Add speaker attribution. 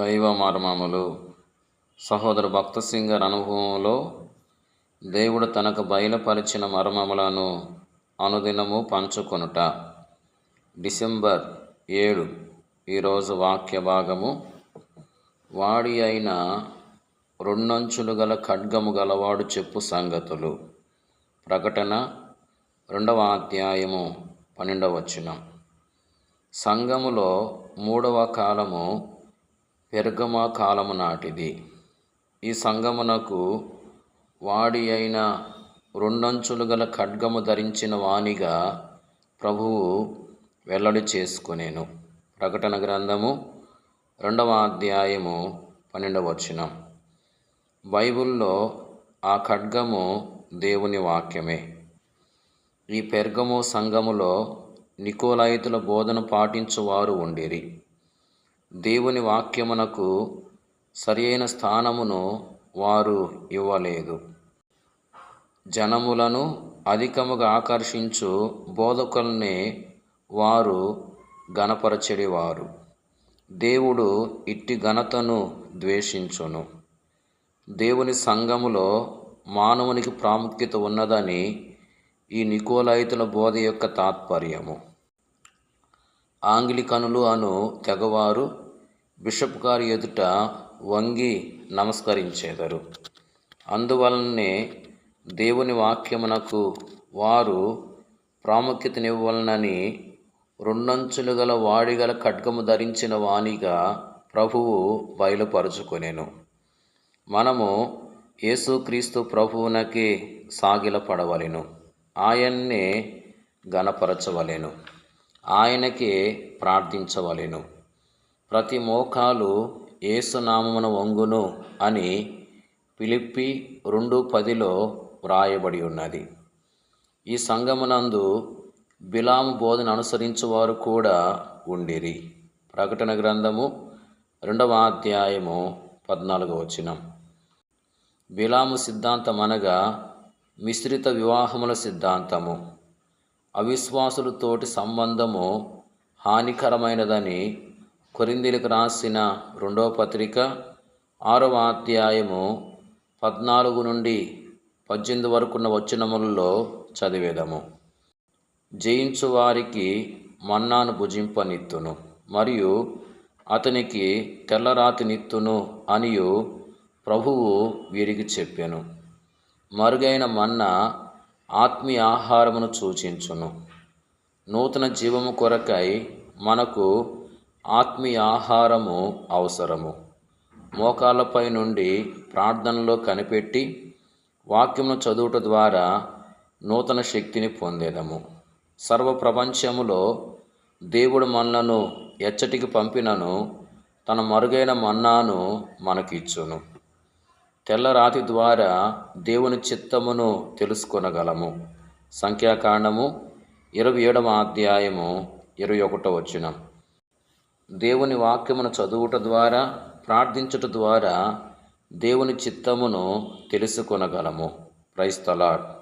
Speaker 1: దైవ మర్మములు. సహోదర భక్త సింగర్ అనుభవంలో దేవుడు తనకు బయలుపరిచిన మర్మములను అనుదినము పంచుకొనుట. డిసెంబర్ ఏడు ఈరోజు వాక్య భాగము. వాడి అయిన రెండంచులు గల ఖడ్గము గలవాడు చెప్పు సంగతులు. ప్రకటన రెండవ అధ్యాయము పన్నెండవ వచనం. సంఘములో మూడవ కాలము పెర్గమా కాలము నాటిది. ఈ సంగమునకు వాడి అయిన రెండంచులు గల ఖడ్గము ధరించిన వాణిగా ప్రభువు వెల్లడి చేసుకునేను. ప్రకటన గ్రంథము రెండవ అధ్యాయము పన్నెండవ వచనం. బైబిల్లో ఆ ఖడ్గము దేవుని వాక్యమే. ఈ పెర్గము సంఘములో నికోలాయితుల బోధన పాటించువారు ఉండిరి. దేవుని వాక్యమునకు సరియైన స్థానమును వారు ఇవ్వలేదు. జనములను అధికముగా ఆకర్షించు బోధకుల్ని వారు గణపరచడివారు దేవుడు ఇట్టి ఘనతను ద్వేషించును. దేవుని సంఘములో మానవునికి ప్రాముఖ్యత ఉన్నదని ఈ నికోలైతుల బోధ యొక్క తాత్పర్యము. ఆంగ్లికనులు అను తెగవారు బిషప్ గారి ఎదుట వంగి నమస్కరించేదరు. అందువలనే దేవుని వాక్యమునకు వారు ప్రాముఖ్యతనివ్వలనని రెండంచులు గల వాడిగల ఖడ్గము ధరించిన వాణిగా ప్రభువు బయలుపరుచుకొనెను. మనము యేసుక్రీస్తు ప్రభువునకి సాగిలపడవలెను. ఆయన్నే గణపరచవలెను ఆయనకే ప్రార్థించవలెను. ప్రతి మోకాలు ఏసునామమున వంగును అని పిలిప్పి రెండు పదిలో వ్రాయబడి ఉన్నది. ఈ సంగమునందు బిలాము బోధన అనుసరించువారు కూడా ఉండిరి. ప్రకటన గ్రంథము రెండవ అధ్యాయము పద్నాలుగవ వచనం. బిలాము సిద్ధాంతం అనగా మిశ్రిత వివాహముల సిద్ధాంతము. అవిశ్వాసులతోటి సంబంధము హానికరమైనదని కొరిందీలకు రాసిన రెండవ పత్రిక ఆరవ అధ్యాయము పద్నాలుగు నుండి పద్దెనిమిది వరకున్న వచనములలో చదివేదము. జయించు వారికి మన్నాను భుజింపనిత్తును మరియు అతనికి తెల్లరాతినిత్తును అనియు ప్రభువు వీరికి చెప్పాను. మరుగైన మన్నా ఆత్మీయ ఆహారమును సూచించును. నూతన జీవము కొరకై మనకు ఆత్మీయ ఆహారము అవసరము. మోకాళ్ళపై నుండి ప్రార్థనలో కనిపెట్టి వాక్యమును చదువుట ద్వారా నూతన శక్తిని పొందేదము. సర్వ ప్రపంచములో దేవుడు మనలను ఎచ్చటికి పంపినను తన మరుగైన మన్నాను మనకిచ్చును. తెల్లరాతి ద్వారా దేవుని చిత్తమును తెలుసుకొనగలము. సంఖ్యాకాండము ఇరవై ఏడవ అధ్యాయము ఇరవై ఒకటో వచ్చిన దేవుని వాక్యమును చదువుట ద్వారా ప్రార్థించుట ద్వారా దేవుని చిత్తమును తెలుసుకొనగలము. ప్రైస్తలాడ్